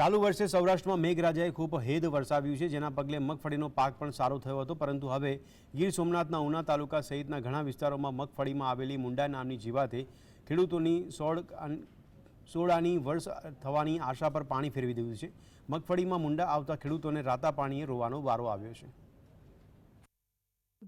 ચાલુ વર્ષે સૌરાષ્ટ્રમાં મેઘરાજાએ ખૂબ હેદ વરસાવ્યું છે, જેના પગલે મગફળીનો પાક પણ સારો થયો હતો. પરંતુ હવે ગીર સોમનાથના ઉના તાલુકા સહિતના ઘણા વિસ્તારોમાં મગફળીમાં આવેલી મુંડા નામની જીવાતે ખેડૂતોની સોળ સોળાની વર્ષ થવાની આશા પર પાણી ફેરવી દીધું છે. મગફળીમાં મુંડા આવતા ખેડૂતોને રાતા પાણીએ રોવાનો વારો આવ્યો છે.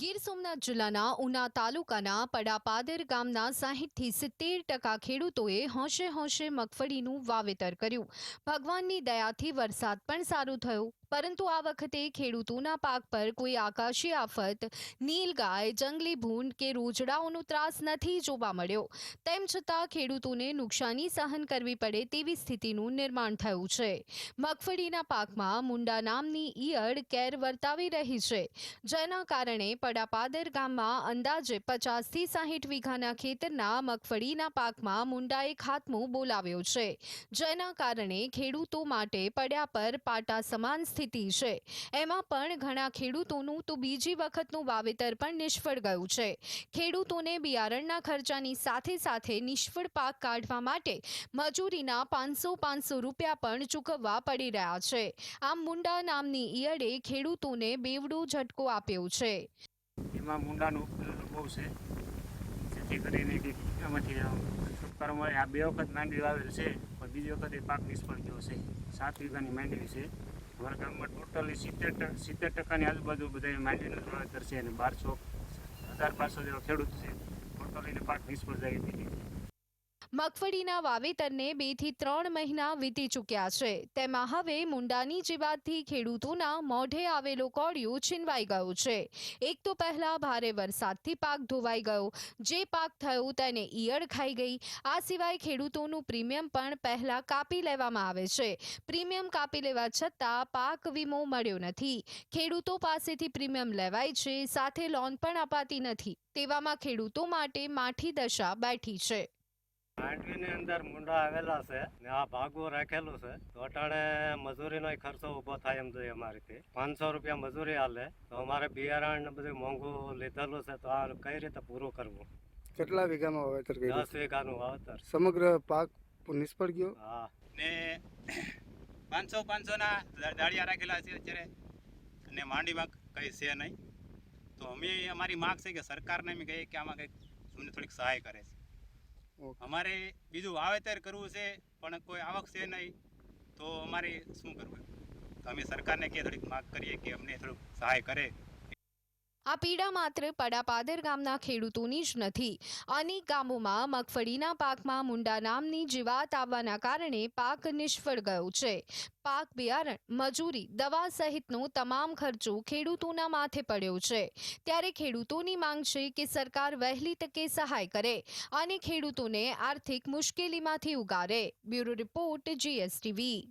ગીર સોમનાથ જિલ્લાના ઉના તાલુકાના પડાપાદર ગામના સાહીઠથી સિત્તેર ટકા ખેડૂતોએ હોંશે હોંશે મગફળીનું વાવેતર કર્યું. ભગવાનની દયાથી વરસાદ પણ સારો થયો. પરંતુ આ વખતે ખેડૂતોના પાક પર કોઈ આકાશી આફત નીલગાય જંગલી ભૂંડ કે રોજડાઓનો ત્રાસ નથી જોવા મળ્યો. તેમ છતાં ખેડૂતોને નુકસાની સહન કરવી પડે તેવી સ્થિતિનું નિર્માણ થયું છે. મગફળીના પાકમાં મુંડા નામની ઈયળ કેર વર્તાવી રહી છે. જેના કારણે પડાપાદર ગામમાં અંદાજે પચાસથી સાહીઠ વીઘાના ખેતરના મગફળીના પાકમાં મુંડાએ ખાતમું બોલાવ્યો છે. જેના કારણે ખેડૂતો માટે પડ્યા પર પાટા સમાન સ્થિતિ છે. એમાં પણ ઘણા ખેડૂતોનું તો બીજી વખતનું વાવેતર પણ નિષ્ફળ ગયું છે. ખેડૂતોને બિયારણના ખર્ચાની સાથે સાથે નિષ્ફળ પાક કાઢવા માટે મજૂરીના પાંચસો પાંચસો રૂપિયા પણ ચૂકવવા પડી રહ્યા છે. આમ મુંડા નામની ઈયળે ખેડૂતોને બેવડો ઝટકો આપ્યો છે. એમાં મુંડાનું બહુ છે. જેથી કરીને એમાંથી આ બે વખત માંડવી વાવેલ છે, પણ બીજી વખત એ પાક નિષ્ફળ ગયો છે. સાત વીઘાની માંડવી છે. અમારા ટોટલી સિત્તેર ટકા, સિત્તેર ટકાની આજુબાજુ બધા માંડવીનું વાવેતર છે અને બારસો હજાર બારસો જેવા ખેડૂત છે ટોટલીને પાક નિષ્ફળ જાય રીતે. મગફળીના વાવેતરને બેથી ત્રણ મહિના વીતી ચૂક્યા છે. તેમાં હવે મુંડાની જીવાતથી ખેડૂતોના મોઢે આવેલો કોળિયો છીનવાઈ ગયો છે. એક તો પહેલા ભારે વરસાદથી પાક ધોવાઈ ગયો. જે પાક થયો તેને ઈયળ ખાઈ ગઈ. આ સિવાય ખેડૂતોનું પ્રીમિયમ પણ પહેલા કાપી લેવામાં આવે છે. પ્રીમિયમ કાપી લેવા છતાં પાક વીમો મળ્યો નથી. ખેડૂતો પાસેથી પ્રીમિયમ લેવાય છે, સાથે લોન પણ અપાતી નથી. તેવામાં ખેડૂતો માટે માઠી દશા બેઠી છે. માંડવીની અંદર મુંડા આવેલા છે ને આ ભાગો રાખેલું છે. તો અટાણે મજૂરીનો ખર્ચો ઊભો થાય એમ જોઈએ અમારીથી પાંચસો રૂપિયા મજૂરી હાલે તો અમારે બિયારણ ને બધું મોંઘું લીધેલું છે તો આ કઈ રીતે પૂરું કરવું? કેટલા વીઘામાં વાવેતર કર્યું? દસ વીઘાનું વાવેતર. સમગ્ર પાક નિષ્ફળ ગયો? હા. ને પાંચસો પાંચસોના દાળિયા રાખેલા છે અત્યારે અને માંડીમાં કંઈ છે નહીં. તો અમે અમારી માગ છે કે સરકારને અમે કહીએ કે આમાં કંઈક અમને થોડીક સહાય કરે છે. અમારે બીજું વાવેતર કરવું છે, પણ કોઈ આવક છે નહીં, તો અમારે શું કરવું તો અમે સરકારને કે થોડીક માગ કરીએ કે અમને થોડુંક સહાય કરે. આ પીડા માત્ર પડાપાદર ગામના ખેડૂતોની જ નથી. અનેક ગામોમાં મગફળીના પાકમાં મુંડા નામની જીવાત આવવાના કારણે પાક નિષ્ફળ ગયો છે. પાક બિયારણ, મજૂરી, દવા સહિતનો તમામ ખર્ચો ખેડૂતોના માથે પડ્યો છે. ત્યારે ખેડૂતોની માંગ છે કે સરકાર વહેલી તકે સહાય કરે. અને ખેડૂતોને આર્થિક મુશ્કેલીમાંથી ઉગારે. Bureau report GSTV.